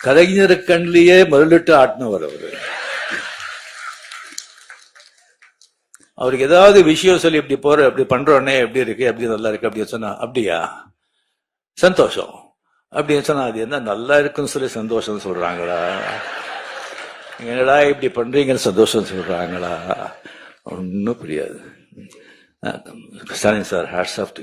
கலைஞர் கண்ணிலேயே முதலிட்டு ஆட்டினவர் அவரு. அவருக்கு ஏதாவது விஷயம் சொல்லி இப்படி போற இப்படி பண்றோன்னே எப்படி இருக்கு எப்படி நல்லா இருக்கு அப்படின்னு சொன்னா அப்படியா? சந்தோஷம். அப்படின்னு சொன்னா அது என்ன நல்லா இருக்குன்னு சொல்லி சந்தோஷம் சொல்றாங்களா? என்னடா இப்படி பண்றீங்கன்னு சந்தோஷம் சொல்றாங்களா? ஒன்றும் புரியாது. Stalin sir hats off to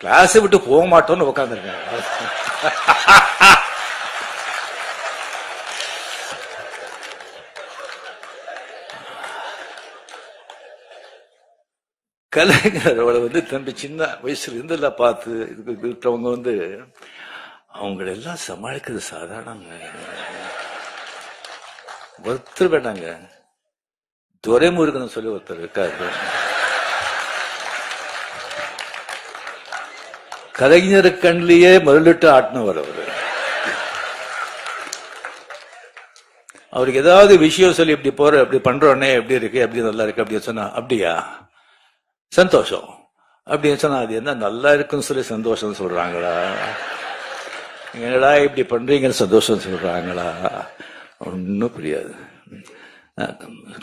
class விட்டு போக மாட்டோம்னு உட்காந்துருக்காங்க கலைஞரோட வந்து தம்பி சின்ன வயசுல இருந்தெல்லாம் பார்த்து இதுக்கு இருக்கிறவங்க வந்து அவங்கள எல்லாம் சமாளிக்கிறது சாதாரணங்க. ஒருத்தர் வேண்டாங்க துரைமுருகன் சொல்லி ஒருத்தர் இருக்காரு. கலைஞர் கண்ணிலேயே முதலிட்டு ஆட்டினவர் அவரு. அவருக்கு ஏதாவது விஷயம் சொல்லி இப்படி போற இப்படி பண்றோன்னே எப்படி இருக்கு எப்படி நல்லா இருக்கு அப்படின்னு சொன்னா அப்படியா? சந்தோஷம். அப்படின்னு சொன்னா அது என்ன நல்லா இருக்குன்னு சொல்லி சந்தோஷம் சொல்றாங்களா? என்னடா இப்படி பண்றீங்கன்னு சந்தோஷம் சொல்றாங்களா? ஒன்றும் புரியாது.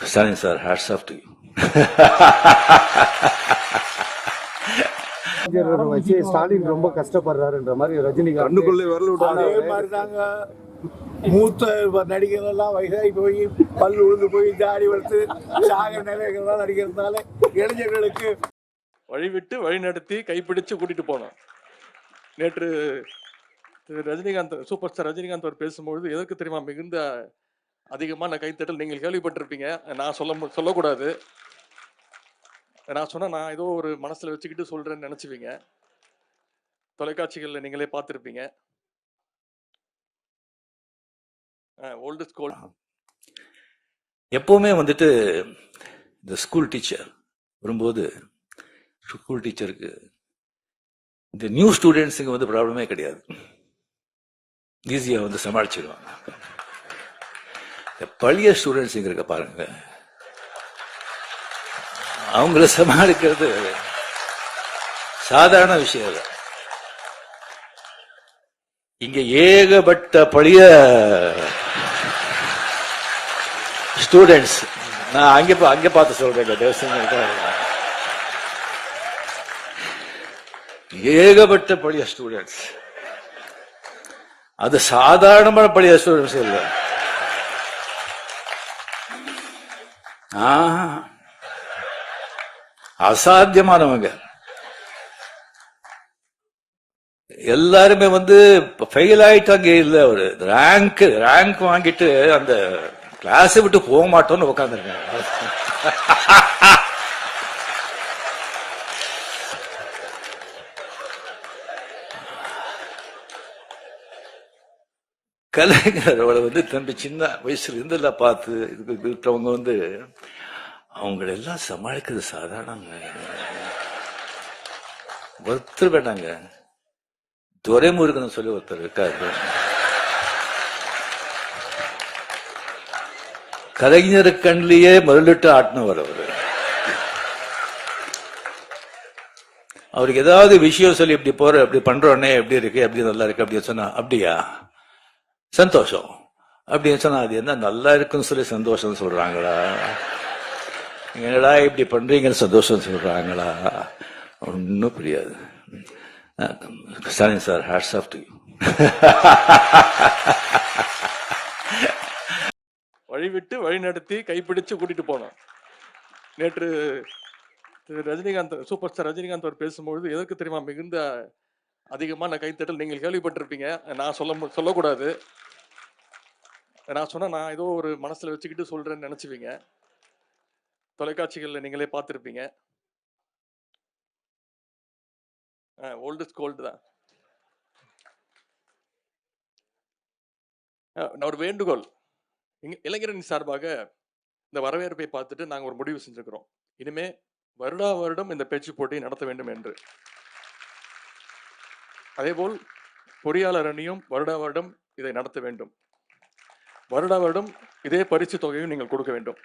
Stalin sir hats off to வச்சு ஸ்டாலின் ரொம்ப கஷ்டப்படுறாருன்ற மாதிரி ரஜினிகாந்த் கண்ணுக்குள்ளே வரல அதே விட்டாங்க மாதிரி தாங்க மூத்த நடிகர்கள் எல்லாம் வயசாகி போய் பல் உழுந்து போய் தாடி வளர்த்து சாக நிலைகள்லாம் நடிக்கிறதுனால இளைஞர்களுக்கு வழிவிட்டு வழிநடத்தி கைப்பிடிச்சு கூட்டிட்டு போனோம். நேற்று ரஜினிகாந்த் சூப்பர் ஸ்டார் ரஜினிகாந்த் அவர் பேசும்பொழுது எதற்கு தெரியுமா மிகுந்த அதிகமான கைத்தட்டல் நீங்கள் கேள்விப்பட்டிருப்பீங்க. நான் சொல்ல மு- சொல்லக்கூடாது. நான் சொன்னால் நான் ஏதோ ஒரு மனசில் வச்சுக்கிட்டு சொல்கிறேன்னு நினச்சிவிங்க தொலைக்காட்சிகளில் நீங்களே பார்த்துருப்பீங்க. ஓல்டு ஸ்கூல் எப்போவுமே வந்துட்டு இந்த ஸ்கூல் டீச்சர் வரும்போது ஸ்கூல் டீச்சருக்கு இந்த நியூ ஸ்டூடெண்ட்ஸுக்கு வந்து ப்ராப்ளமே கிடையாது. ஈஸியாக வந்து சமாளிச்சிடுவாங்க இந்த பழைய ஸ்டூடெண்ட்ஸுங்க இருக்க பாருங்கள் அவங்கள சமாளிக்கிறது சாதாரண விஷயம் இல்லை இங்க ஏகப்பட்ட பழைய ஸ்டூடெண்ட்ஸ் நான் அங்க பா- அங்க பார்த்து சொல்றேன் தேவசங்க ஏகப்பட்ட பழைய ஸ்டூடெண்ட்ஸ் அது சாதாரணமான பழைய ஸ்டூடெண்ட்ஸ் இல்ல. ஆஹ். அசாத்தியமானவங்க. எல்லாருமே வந்து ஃபெயில் ஆயிட்டாங்க இல்ல ஒரு ரேங்க் ரேங்க் வாங்கிட்டு அந்த கிளாஸ் விட்டு போக மாட்டோம்னு உட்காந்துருக்காங்க கலைஞரோட வந்து தம்பி சின்ன வயசுல இருந்தெல்லாம் பார்த்து இருக்கிறவங்க வந்து அவங்கள எல்லாம் சமாளிக்கிறது சாதாரணங்க. ஒருத்தர் வேண்டாங்க துரைமுருகன் சொல்லி ஒருத்தர் இருக்காரு. கலைஞர் கண்லேயே மருளிட்டு ஆட்டினவர் அவரு. அவருக்கு ஏதாவது விஷயம் சொல்லி இப்படி போற இப்படி பண்றோன்னே எப்படி இருக்கு எப்படி நல்லா இருக்கு அப்படின்னு சொன்னா அப்படியா? சந்தோஷம். அப்படின்னு சொன்னா அது என்ன நல்லா இருக்குன்னு சொல்லி சந்தோஷம் சொல்றாங்களா? என்னடா இப்படி பண்றீங்கன்னு சந்தோஷம் சொல்றாங்களா? ஒன்றும் புரியாது. Stalin sir hats off to வழிவிட்டு வழிநடத்தி கைப்பிடிச்சு கூட்டிட்டு போனோம். நேற்று திரு ரஜினிகாந்த் சூப்பர் ஸ்டார் ரஜினிகாந்த் அவர் பேசும்பொழுது எதற்கு தெரியுமா மிகுந்த அதிகமான கைத்தட்டல் நீங்கள் கேள்விப்பட்டிருப்பீங்க. நான் சொல்ல மு- சொல்லக்கூடாது. நான் சொன்னால் நான் ஏதோ ஒரு மனசில் வச்சுக்கிட்டு சொல்கிறேன்னு நினச்சிவிங்க தொலைக்காட்சிகளில் நீங்களே பார்த்துருப்பீங்க. ஓல்டு கோல்டு தான். நான் ஒரு வேண்டுகோள். இங்க- இளைஞரணி சார்பாக இந்த வரவேற்பை பார்த்துட்டு நாங்கள் ஒரு முடிவு செஞ்சுக்கிறோம் இனிமே வருடா வருடம் இந்த பேச்சு போட்டி நடத்த வேண்டும் என்று. அதேபோல் பொறியாளர் அணியும் வருடா வருடம் இதை நடத்த வேண்டும். வருடா வருடம் இதே பரிசு தொகையும் நீங்கள் கொடுக்க வேண்டும்.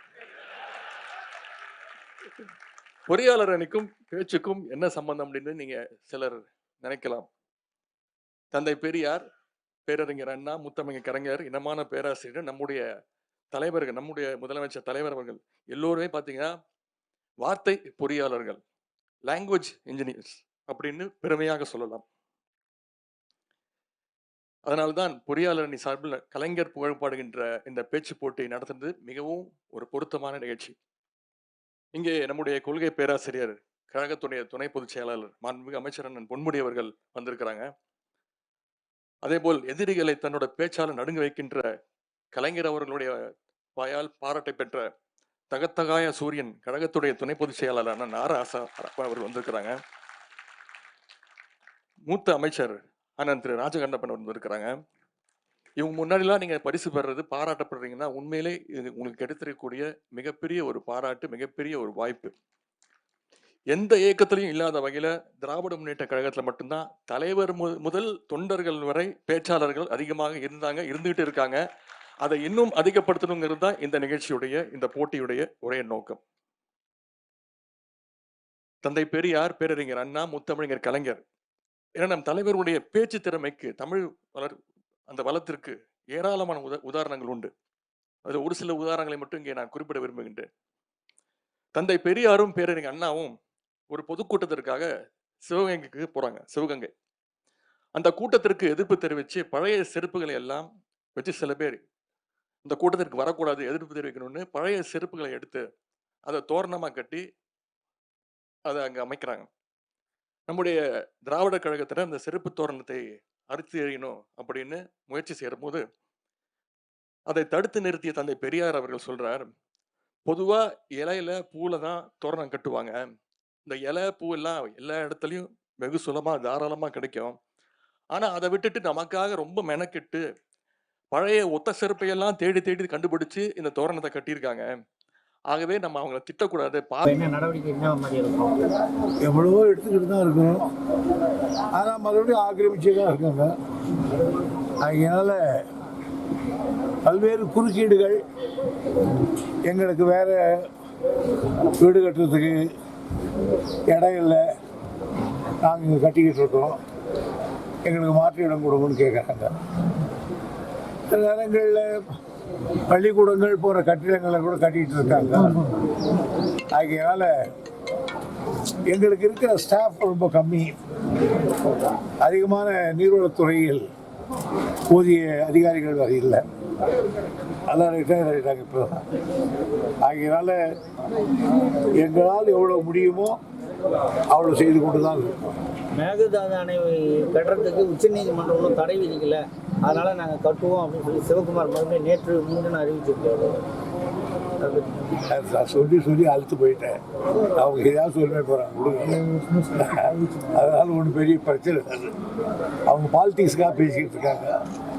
பொறியாளர் அணிக்கும் பேச்சுக்கும் என்ன சம்பந்தம் அப்படின்னு நீங்க சிலர் நினைக்கலாம். தந்தை பெரியார் பேரறிஞர் அண்ணா முத்தமிழ் கலைஞர் இனமான பேராசிரியர் நம்முடைய தலைவர்கள் நம்முடைய முதலமைச்சர் தலைவர் அவர்கள் எல்லோருமே பார்த்தீங்கன்னா வார்த்தை பொறியாளர்கள் லாங்குவேஜ் இன்ஜினியர்ஸ் அப்படின்னு பெருமையாக சொல்லலாம். அதனால்தான் பொறியாளர் அணி சார்பில் கலைஞர் புகழ்பாடுகின்ற இந்த பேச்சு போட்டி நடத்துறது மிகவும் ஒரு பொருத்தமான நிகழ்ச்சி. இங்கே நம்முடைய கொள்கை பேராசிரியர் கழகத்துடைய துணை பொதுச் செயலாளர் மாண்புமிகு அமைச்சர் அண்ணன் பொன்முடி அவர்கள் வந்திருக்கிறாங்க. அதேபோல் எதிரிகளை தன்னோட பேச்சால் நடுங்க வைக்கின்ற கலைஞர் அவர்களுடைய வாயால் பாராட்டை பெற்ற தகத்தகாய சூரியன் கழகத்துடைய துணை பொதுச் செயலாளரான நார ஆசா அவர்கள் வந்திருக்கிறாங்க. மூத்த அமைச்சர் அண்ணன் திரு ராஜகண்டப்பன் வந்திருக்கிறாங்க. இவங்க முன்னாடிலாம் நீங்க பரிசு பெறுறது பாராட்டப்படுறீங்கன்னா உண்மையிலே இது உங்களுக்கு கிடைத்திருக்கக்கூடிய மிகப்பெரிய ஒரு பாராட்டு மிகப்பெரிய ஒரு வாய்ப்பு. எந்த இயக்கத்திலையும் இல்லாத வகையில் திராவிட முன்னேற்ற கழகத்தில் மட்டும்தான் தலைவர் மு- முதல் தொண்டர்கள் வரை பேச்சாளர்கள் அதிகமாக இருந்தாங்க இருந்துகிட்டு இருக்காங்க. அதை இன்னும் அதிகப்படுத்தணுங்கிறது தான் இந்த நிகழ்ச்சியுடைய இந்த போட்டியுடைய ஒரே நோக்கம். தந்தை பெரியார் பேரறிஞர் அண்ணா முத்தமிழர் கலைஞர். ஏன்னா நம் தலைவருடைய பேச்சு திறமைக்கு தமிழ் வளர் அந்த வளத்திற்கு ஏராளமான உத உதாரணங்கள் உண்டு. அதில் ஒரு சில உதாரணங்களை மட்டும் இங்கே நான் குறிப்பிட விரும்புகின்றேன். தந்தை பெரியாரும் பேரறிஞர் அண்ணாவும் ஒரு பொதுக்கூட்டத்திற்காக சிவகங்கைக்கு போகிறாங்க சிவகங்கை. அந்த கூட்டத்திற்கு எதிர்ப்பு தெரிவித்து பழைய செருப்புகளை எல்லாம் வச்சு சில பேர் இந்த கூட்டத்திற்கு வரக்கூடாது எதிர்ப்பு தெரிவிக்கணும்னு பழைய செருப்புகளை எடுத்து அதை தோரணமாக கட்டி அதை அங்கே அமைக்கிறாங்க. நம்முடைய திராவிட கழகத்தில் அந்த செருப்பு தோரணத்தை அறுத்து எறியணும் அப்படின்னு முயற்சி செய்கிறபோது அதை தடுத்து நிறுத்திய தந்தை பெரியார் அவர்கள் சொல்கிறார் பொதுவாக இலையில பூவில் தான் தோரணம் கட்டுவாங்க. இந்த இலை பூ எல்லாம் எல்லா இடத்துலையும் வெகு சுலமாக தாராளமாக கிடைக்கும். ஆனால் அதை விட்டுட்டு நமக்காக ரொம்ப மெனக்கெட்டு பழைய ஒத்த செருப்பையெல்லாம் தேடி தேடி கண்டுபிடிச்சு இந்த தோரணத்தை கட்டியிருக்காங்க. ஆகவே நம்ம அவங்கள திட்டக்கூடாது. என்ன நடவடிக்கை என்ன மாதிரி இருக்கும். எவ்வளவோ எடுத்துக்கிட்டு தான் இருக்கிறோம் ஆனால் மறுபடியும் ஆக்கிரமிச்சே தான் இருக்காங்க. அதனால பல்வேறு குறுக்கீடுகள் எங்களுக்கு வேற வீடு கட்டுறதுக்கு இடம் இல்லை. நாங்கள் இங்கே கட்டிக்கிட்டு இருக்கோம். எங்களுக்கு மாற்று இடம் கொடுங்கன்னு கேட்குறாங்க சில நேரங்களில் பள்ளிக்கூடங்கள் போகிற கட்டிடங்களை கூட கட்டிக்கிட்டு இருக்காங்க. ஆகையினால எங்களுக்கு இருக்கிற ஸ்டாஃப் ரொம்ப கம்மி. அதிகமான நீர்வளத்துறையில் போதிய அதிகாரிகள் வரை இல்லை. எல்லாம் ரிட்டையர் ஆகிட்டாங்க இப்போ. ஆகையினால எங்களால் எவ்வளோ முடியுமோ அவ்வளோ செய்து கொண்டு தான் இருக்கும். மேகதாது அணை கட்டுறதுக்கு உச்சநீதிமன்றம் ஒன்றும் தடை விதிக்கல. அதனால நாங்கள் கட்டுவோம் அப்படின்னு சொல்லி சிவகுமார் மறுபடியும் நேற்று முன்தினம் அறிவிச்சிருக்காரு. சொல்லி சொல்லி அழுத்து போயிட்டேன். அவங்க ஏதாவது சொல்லுமே போகிறாங்க கொடுங்க அதனால ஒன்றும் பெரிய பிரச்சனை அவங்க பாலிடிக்ஸ்க்காக பேசிக்கிட்டு இருக்காங்க.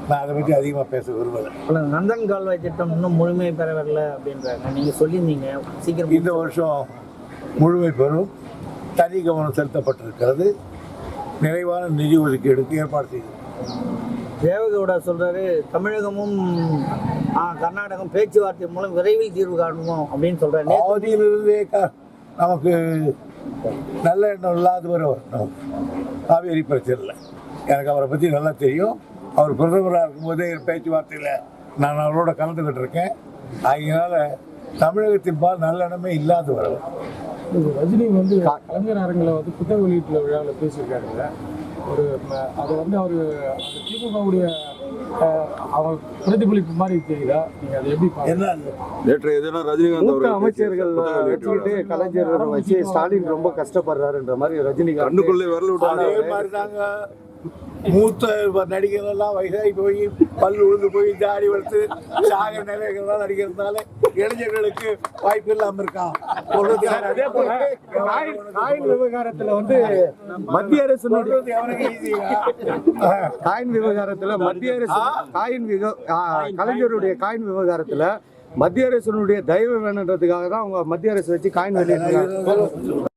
நான் அதை பற்றி அதிகமாக பேச விரும்பலை. நந்தன் கால்வாய் திட்டம் இன்னும் முழுமை பெற வரல அப்படின்றாங்க. நீங்கள் சொல்லியிருந்தீங்க. சீக்கிரம் இந்த வருஷம் முழுமை பெறும். தனி கவனம் செலுத்தப்பட்டிருக்கிறது. நிறைவான நிதி ஒதுக்கீடுக்கு ஏற்பாடு செய்து தேவகவுடா சொல்றாரு தமிழகமும் கர்நாடகம் பேச்சுவார்த்தை மூலம் விரைவில் தீர்வு காணுவோம் அப்படின்னு சொல்றாரு. நேத்து ஆதியிலிருந்தே க நமக்கு நல்ல எண்ணம் இல்லாதவர் அவர். காவேரி பிரச்சனை எனக்கு அவரை பற்றி நல்லா தெரியும். அவர் பிரதமராக இருக்கும்போதே பேச்சுவார்த்தையில் நான் அவரோட கலந்துக்கிட்டு இருக்கேன். அதனால தமிழகத்தின் பால் நல்லெண்ணமே இல்லாதவர் ரஜினி வந்து கலைஞர் அரங்கில் வந்து புத்தக வெளியீட்டு விழாவில் பேசியிருக்காருங்க. ஒரு அது வந்து அவர் அந்த திமுகவுடைய அவர் பிரதிபலிப்பு மாதிரி தெரியுதா நீங்க அதை எப்படி? நேற்று எதுனா ரஜினிகாந்த் அமைச்சர்கள் வச்சுக்கிட்டு. கலைஞரை வச்சு ஸ்டாலின் ரொம்ப கஷ்டப்படுறாருன்ற மாதிரி ரஜினிகாந்த் கண்ணுக்குள்ளே விரல் விட்டாங்க அதே மாதிரி தாங்க மூத்த நடிகர் எல்லாம் வயசாகி போய் பல் உழுந்து போய் தாடி வளர்த்து சாக நிலைகள்லாம் நடிக்கிறதுனால இளைஞர்களுக்கு வாய்ப்பு இல்லாம இருக்கான் காயின் விவகாரத்துல வந்து மத்திய அரசு காயின் விவகாரத்துல மத்திய அரசு காயின் கலைஞருடைய காயின் விவகாரத்துல மத்திய அரசினுடைய தயவு வேணுன்றதுக்காக தான் அவங்க மத்திய அரசு வச்சு காயின் வெளியிட்டு